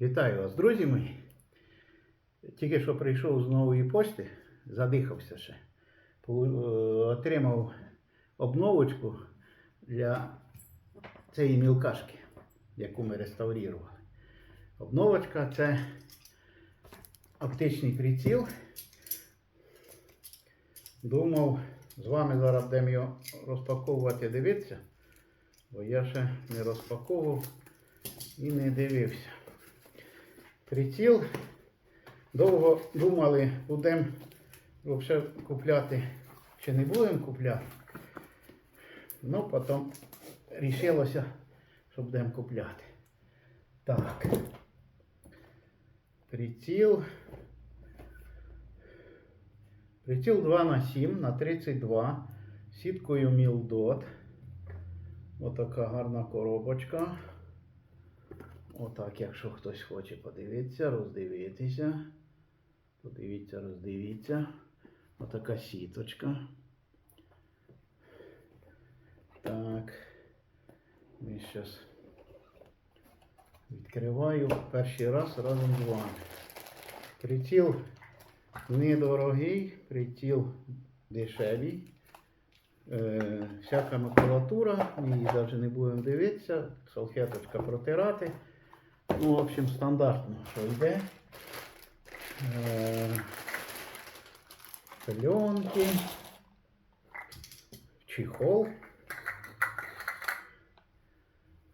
Вітаю вас, друзі мої. Тільки що прийшов з нової пошти, задихався ще. Е, Отримав обновочку для цієї мілкашки, яку ми реставрували. Обновочка це оптичний приціл. Думав, з вами зараз будемо його розпаковувати, дивитися, бо я ще не розпаковував і не дивився. Приціл. Довго думали, будемо взагалі купляти чи не будемо купляти. Ну, потім рішилося, що будемо купляти. Так. Приціл. Приціл 2 на 7 на 32 сіткою Мілдот. Отака гарна коробочка. Отак, якщо хтось хоче подивитися, роздивитися. Подивіться, роздивіться. Отака сіточка. Так. Ми зараз відкриваю перший раз разом з вами. Приціл недорогий, приціл дешевий. Е, всяка макулатура, ми її навіть не будемо дивитися, салфеточка протирати. Ну, в общем, стандартно, що. Е, пленки, чехол.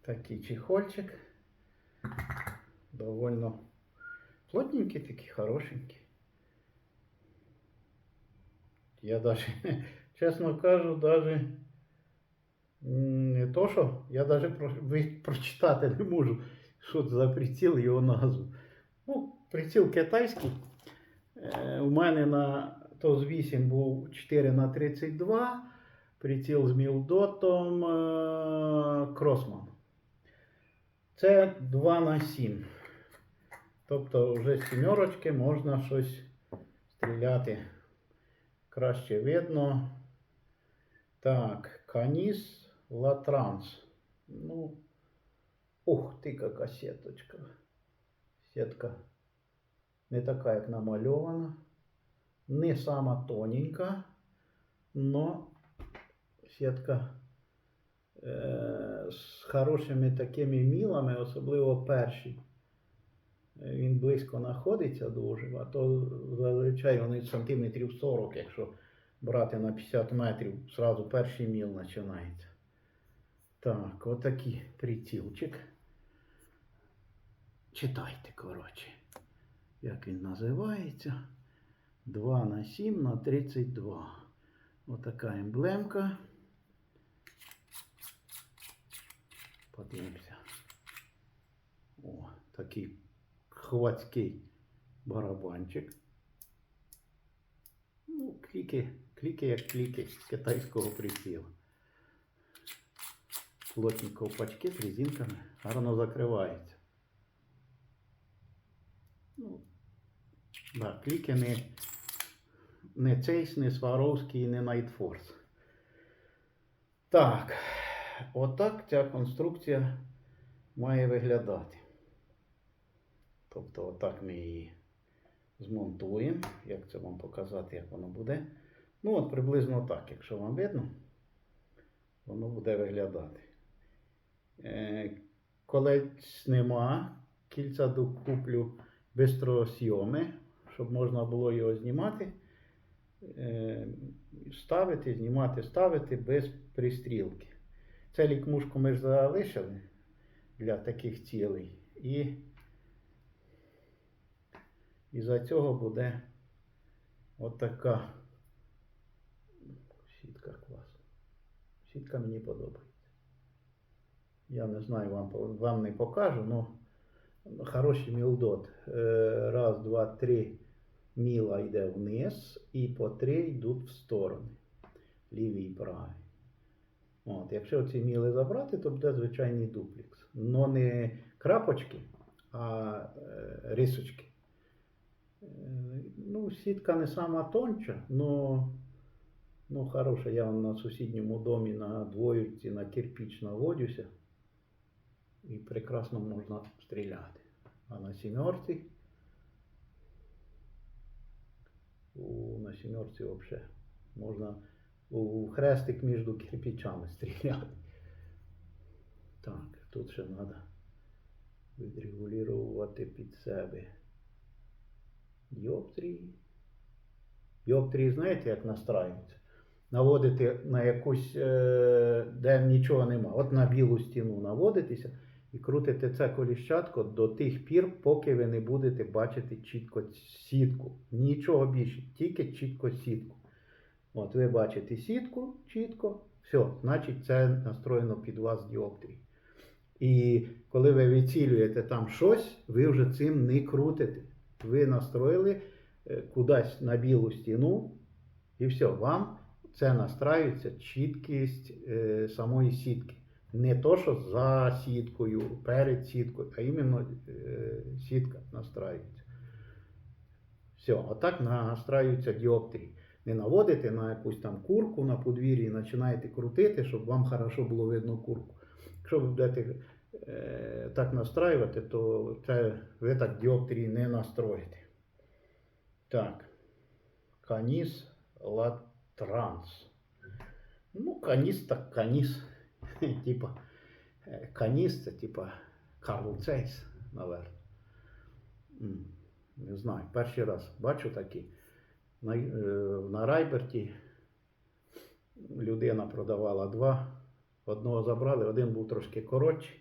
Такий чехольчик. Довольно плотненький, такий хорошенький. Я даже, чесно кажу, даже не то, що я даже про, прочитати не можу, що це за його назву. Ну, приціл китайський. Е, у мене на ТОЗ 8 був 4 на 32 приціл з мілдотом е, Кросман. Це 2 на 7. Тобто вже з сімерочки можна щось стріляти. Краще видно. Так, Каніс Латранс. Ну, ух ти, яка сіточка. Сітка не така, як намальована. Не сама тоненька, но сітка е, з хорошими такими мілами, особливо перший. Е, Він близько знаходиться дуже, а то зазвичай вони сантиметрів 40, якщо брати на 50 метрів, зразу перший міл починається. Так, отакий прицілчик. Читайте, коротше, як він називається. 2 на 7 на 32. Отака емблемка. Подивимося. О, такий хвацький барабанчик. Ну, кліки, кліки як кліки з китайського приціла. Плотні ковпачки з резинками гарно закриваються. Ну, да, кліки не, не цейс, не Сваровський, не Найтфорс. Так, отак ця конструкція має виглядати. Тобто, отак ми її змонтуємо. Як це вам показати, як воно буде? Ну, от приблизно так, якщо вам видно, воно буде виглядати. Е, колець нема, кільця докуплю бистросйоми, щоб можна було його знімати, е, ставити, знімати, ставити без пристрілки. Це лікмушку ми ж залишили для таких цілей. І із-за цього буде отака сітка класна. Сітка мені подобається. Я не знаю, вам, вам не покажу, але хороший мілдот. Е, Раз, два, три міла йде вниз і по три йдуть в сторони. Лівий і правий. От, якщо ці міли забрати, то буде звичайний дуплекс. Но не крапочки, а е, рисочки. Е, Ну, сітка не сама тонча, но ну, хороша. Я на сусідньому домі на двоюрці на кирпіч наводюся. І прекрасно можна стріляти. А на сімерці на сімерці взагалі можна у хрестик між кирпичами стріляти. Так, тут ще треба відрегулювати під себе. Діоптрії. Діоптрії, знаєте, як настраюються? Наводити на якусь, е, де нічого нема. От на білу стіну наводитися і крутите це коліщатко до тих пір, поки ви не будете бачити чітко сітку. Нічого більше, тільки чітко сітку. От ви бачите сітку чітко, все, значить це настроєно під вас діоптрій. І коли ви відцілюєте там щось, ви вже цим не крутите. Ви настроїли е, кудись на білу стіну, і все, вам це настраюється чіткість е, самої сітки. Не то, що за сіткою, перед сіткою, а іменно е, сітка настраюється. Все, отак настраюються діоптрії. Не наводите на якусь там курку на подвір'ї і починаєте крутити, щоб вам хорошо було видно курку. Якщо ви будете е, так настраювати, то це ви так діоптрії не настроїте. Так. Каніс латранс. Ну, каніс так каніс. типа, е, каніс це типа Карл Цейс, наверное. Не знаю, перший раз бачу такі. На, е, на Райберті людина продавала два. Одного забрали, один був трошки коротший.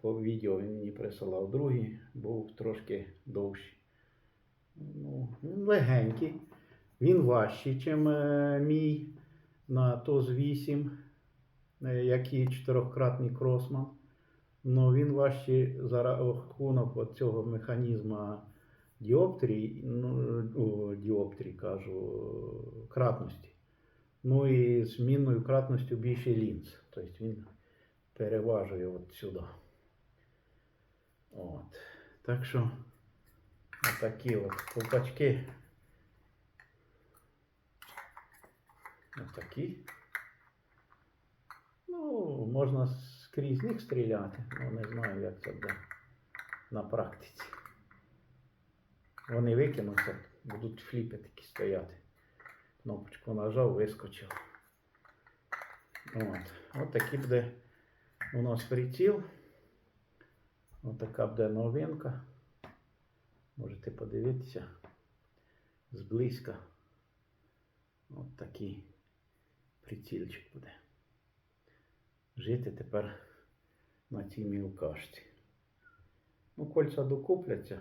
По відео він мені присилав другий, був трошки довший. Ну, він легенький. Він важчий, ніж мій на ТОЗ 8, е, який чотирьохкратний кросман. Ну, він важчий за рахунок цього механізму діоптрій, ну, діоптрій, кажу, кратності. Ну і змінною кратністю більше лінз. Тобто він переважує от сюди. От. Так що отакі от ковпачки. Отакі. Можна скрізь них стріляти, але не знаю, як це буде на практиці. Вони викинуться, будуть фліпи такі стояти. Кнопочку нажав, вискочив. От. От такий буде у нас приціл. Ось така буде новинка. Можете подивитися зблизька. От такий прицільчик буде. Жити тепер на цій мілкашці. Ну, кольця докупляться.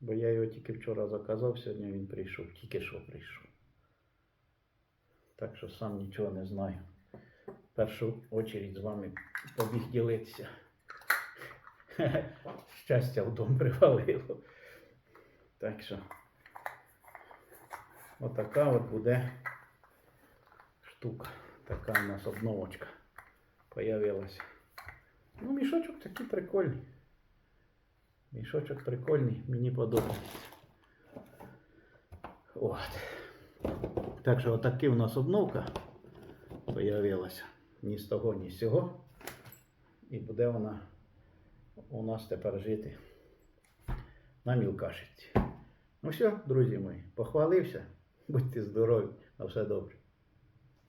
Бо я його тільки вчора заказав, сьогодні він прийшов, тільки що прийшов. Так що сам нічого не знаю. В першу очередь з вами побіг ділитися. Щастя в дом привалило. Так що отака от буде штука. Така у нас обновочка появилася. Ну, мішочок такий прикольний. Мішочок прикольний, мені подобається. От. Так що отакі у нас обновка появилася. Ні з того, ні з цього. І буде вона у нас тепер жити на мілкашиці. Ну все, друзі мої, похвалився. Будьте здорові, на все добре.